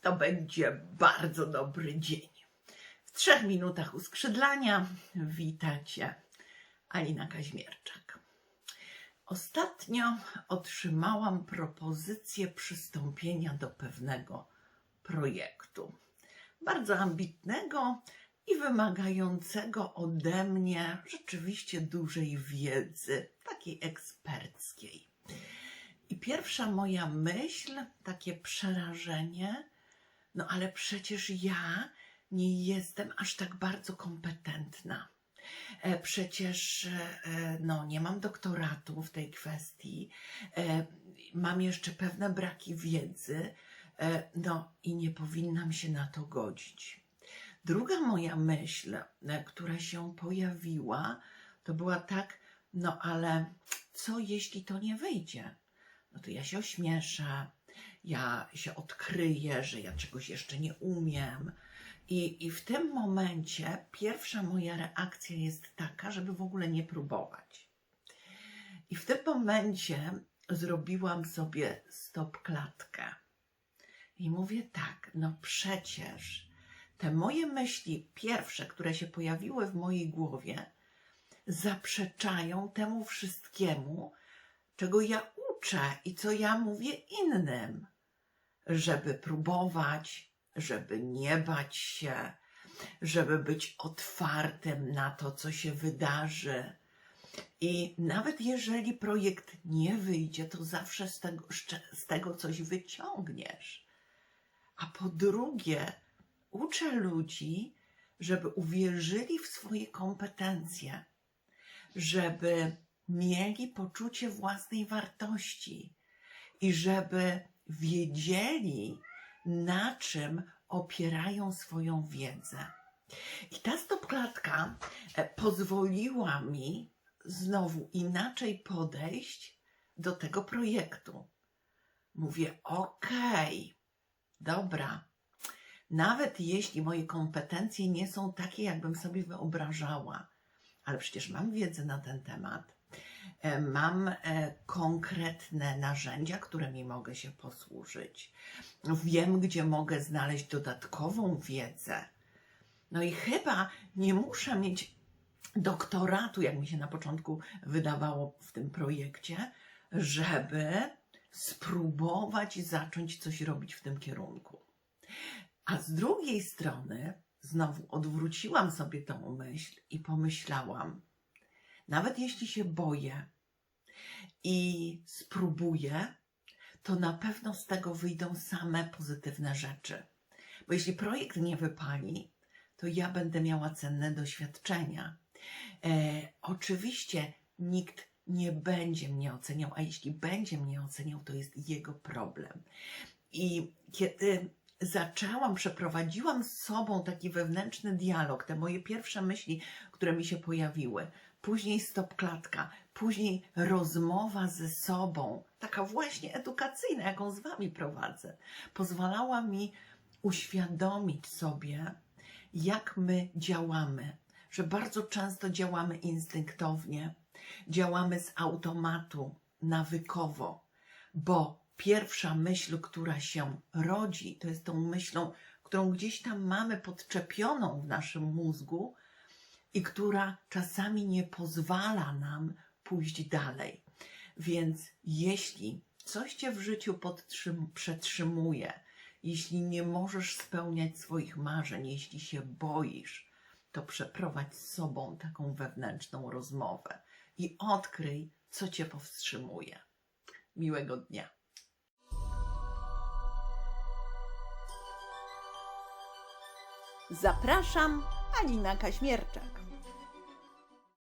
to będzie bardzo dobry dzień. W trzech minutach uskrzydlania witacie Alina Kaźmierczak. Ostatnio otrzymałam propozycję przystąpienia do pewnego projektu. Bardzo ambitnego i wymagającego ode mnie rzeczywiście dużej wiedzy, takiej eksperckiej. I pierwsza moja myśl, takie przerażenie, no ale przecież ja nie jestem aż tak bardzo kompetentna. E, Przecież e, no, nie mam doktoratu w tej kwestii, e, mam jeszcze pewne braki wiedzy, e, no i nie powinnam się na to godzić. Druga moja myśl, e, która się pojawiła, to była tak, no ale co jeśli to nie wyjdzie? No to ja się ośmieszę, ja się odkryję, że ja czegoś jeszcze nie umiem. I, I w tym momencie pierwsza moja reakcja jest taka, żeby w ogóle nie próbować. I w tym momencie zrobiłam sobie stop klatkę. I mówię tak, no przecież te moje myśli pierwsze, które się pojawiły w mojej głowie, zaprzeczają temu wszystkiemu, czego ja uczę i co ja mówię innym, żeby próbować, żeby nie bać się, żeby być otwartym na to, co się wydarzy. I nawet jeżeli projekt nie wyjdzie, to zawsze z tego, z tego coś wyciągniesz. A po drugie, uczę ludzi, żeby uwierzyli w swoje kompetencje, żeby mieli poczucie własnej wartości i żeby wiedzieli, na czym opierają swoją wiedzę. I ta stopklatka e, pozwoliła mi znowu inaczej podejść do tego projektu. Mówię, okej, dobra, nawet jeśli moje kompetencje nie są takie, jakbym sobie wyobrażała, ale przecież mam wiedzę na ten temat, mam e, konkretne narzędzia, którymi mogę się posłużyć, wiem, gdzie mogę znaleźć dodatkową wiedzę. No i chyba nie muszę mieć doktoratu, jak mi się na początku wydawało w tym projekcie, żeby spróbować zacząć coś robić w tym kierunku. A z drugiej strony, znowu odwróciłam sobie tą myśl i pomyślałam, nawet jeśli się boję i spróbuję, to na pewno z tego wyjdą same pozytywne rzeczy. Bo jeśli projekt nie wypali, to ja będę miała cenne doświadczenia. E, oczywiście nikt nie będzie mnie oceniał, a jeśli będzie mnie oceniał, to jest jego problem. I kiedy zaczęłam, przeprowadziłam z sobą taki wewnętrzny dialog, te moje pierwsze myśli, które mi się pojawiły, później stopklatka, później rozmowa ze sobą, taka właśnie edukacyjna, jaką z Wami prowadzę, pozwalała mi uświadomić sobie, jak my działamy, że bardzo często działamy instynktownie, działamy z automatu, nawykowo, bo pierwsza myśl, która się rodzi, to jest tą myślą, którą gdzieś tam mamy podczepioną w naszym mózgu i która czasami nie pozwala nam pójść dalej. Więc jeśli coś cię w życiu przetrzymuje, jeśli nie możesz spełniać swoich marzeń, jeśli się boisz, to przeprowadź z sobą taką wewnętrzną rozmowę i odkryj, co cię powstrzymuje. Miłego dnia. Zapraszam, Alina Kaźmierczak.